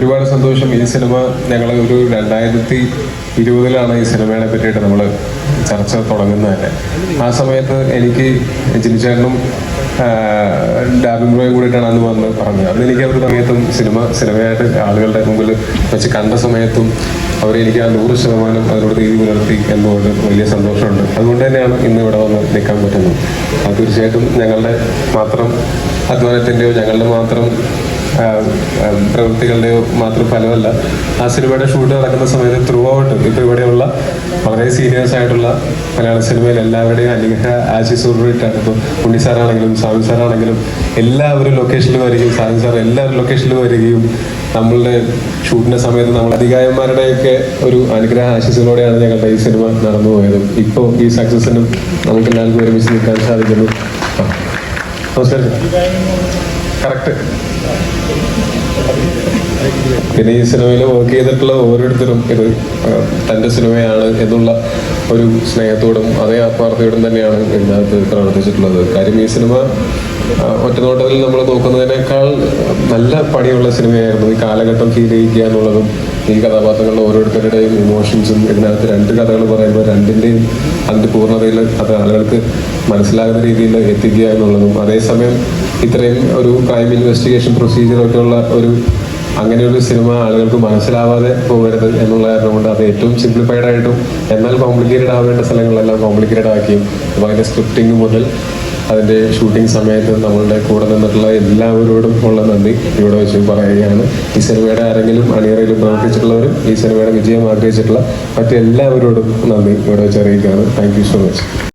ഒരുപാട് സന്തോഷം. ഈ സിനിമ ഞങ്ങൾ ഒരു രണ്ടായിരത്തി ഇരുപതിലാണ് ഈ സിനിമയെ പറ്റിയിട്ട് നമ്മൾ ചർച്ച തുടങ്ങുന്നത് തന്നെ ആ സമയത്ത് എനിക്ക് ജിനിച്ചേട്ടനും ഡാബിംഗ് ബ്രോയും കൂടിയിട്ടാണ് അന്ന് വന്ന് പറഞ്ഞത്. അന്ന് എനിക്ക് അവരുടെ സമയത്തും സിനിമ സിനിമയായിട്ട് ആളുകളുടെ മുമ്പിൽ വെച്ച് കണ്ട സമയത്തും അവരെനിക്ക് ആ നൂറ് ശതമാനം അതിനോട് നീതി പുലർത്തി എന്നുകൊണ്ട് വലിയ സന്തോഷമുണ്ട്. അതുകൊണ്ട് തന്നെയാണ് ഇന്ന് ഇവിടെ വന്ന് നിൽക്കാൻ പറ്റുന്നത്. അത് തീർച്ചയായിട്ടും ഞങ്ങളുടെ മാത്രം അധ്വാനത്തിന്റെയോ ഞങ്ങളുടെ മാത്രം പ്രവൃത്തികളുടെയോ മാത്രം ഫലമല്ല ആ സിനിമയുടെ ഷൂട്ട് നടക്കുന്ന സമയത്ത് ത്രൂ ഔട്ട് ഇപ്പോൾ ഇവിടെയുള്ള വളരെ സീനിയേഴ്സ് ആയിട്ടുള്ള മലയാള സിനിമയിൽ എല്ലാവരുടെയും അനുഗ്രഹ ആശിസൂറിട്ടാണ് ഇപ്പോൾ ഉണ്ണി സാറാണെങ്കിലും സ്വാമി സാറാണെങ്കിലും എല്ലാവരും ലൊക്കേഷനിൽ വരികയും സ്വാമി സാർ എല്ലാവരും ലൊക്കേഷനിൽ വരികയും നമ്മളുടെ ഷൂട്ടിന്റെ സമയത്ത് നമ്മൾ അധികായന്മാരുടെയൊക്കെ ഒരു അനുഗ്രഹ ആശിസുകളോടെയാണ് ഞങ്ങളുടെ ഈ സിനിമ നടന്നു പോയത്. ഇപ്പോൾ ഈ സക്സസിനും നമുക്ക് എല്ലാവർക്കും ഒരുമിച്ച് നിൽക്കാൻ സാധിക്കുന്നു. നമസ്കാരം. കറക്റ്റ് പിന്നെ ഈ സിനിമയിൽ വർക്ക് ചെയ്തിട്ടുള്ള ഓരോരുത്തരും ഇത് തന്റെ സിനിമയാണ് എന്നുള്ള ഒരു സ്നേഹത്തോടും അതേ ആത്മാർത്ഥയോടും തന്നെയാണ് ഇതിനകത്ത് പ്രവർത്തിച്ചിട്ടുള്ളത്. കാര്യം ഈ സിനിമ ഒറ്റനോട്ടത്തിൽ നമ്മൾ നോക്കുന്നതിനേക്കാൾ നല്ല പണിയുള്ള സിനിമയായിരുന്നു ഈ കാലഘട്ടം ഫീൽ ചെയ്യിക്കുക എന്നുള്ളതും ഈ കഥാപാത്രങ്ങളുടെ ഓരോരുത്തരുടെയും ഇമോഷൻസും ഇതിനകത്ത് രണ്ട് കഥകൾ പറയുമ്പോൾ രണ്ടിന്റെയും അതിന്റെ പൂർണതയിൽ അത് ആളുകൾക്ക് മനസ്സിലാകുന്ന രീതിയിൽ എത്തിക്കുക എന്നുള്ളതും അതേസമയം ഇത്രയും ഒരു ക്രൈം ഇൻവെസ്റ്റിഗേഷൻ പ്രൊസീജിയറൊക്കെ ഉള്ള ഒരു അങ്ങനെയൊരു സിനിമ ആളുകൾക്ക് മനസ്സിലാവാതെ പോകരുത് എന്നുള്ള കാരണം കൊണ്ട് അത് ഏറ്റവും സിംപ്ലിഫൈഡ് ആയിട്ടും എന്നാൽ കോംപ്ലിക്കേറ്റഡ് ആവേണ്ട സ്ഥലങ്ങളെല്ലാം കോംപ്ലിക്കേറ്റഡ് ആക്കിയും. അപ്പോൾ അതിന്റെ സ്ക്രിപ്റ്റിംഗ് മുതൽ അതിന്റെ ഷൂട്ടിംഗ് സമയത്ത് നമ്മളുടെ കൂടെ നിന്നിട്ടുള്ള എല്ലാവരോടും ഉള്ള നന്ദി ഇവിടെ വെച്ച് പറയുകയാണ്. ഈ സിനിമയുടെ ആരെങ്കിലും അണിയറയിലും പ്രവർത്തിച്ചിട്ടുള്ളവരും ഈ സിനിമയുടെ വിജയം ആഗ്രഹിച്ചിട്ടുള്ള മറ്റെല്ലാവരോടും നന്ദി ഇവിടെ വെച്ച് അറിയിക്കുകയാണ്. Thank you so much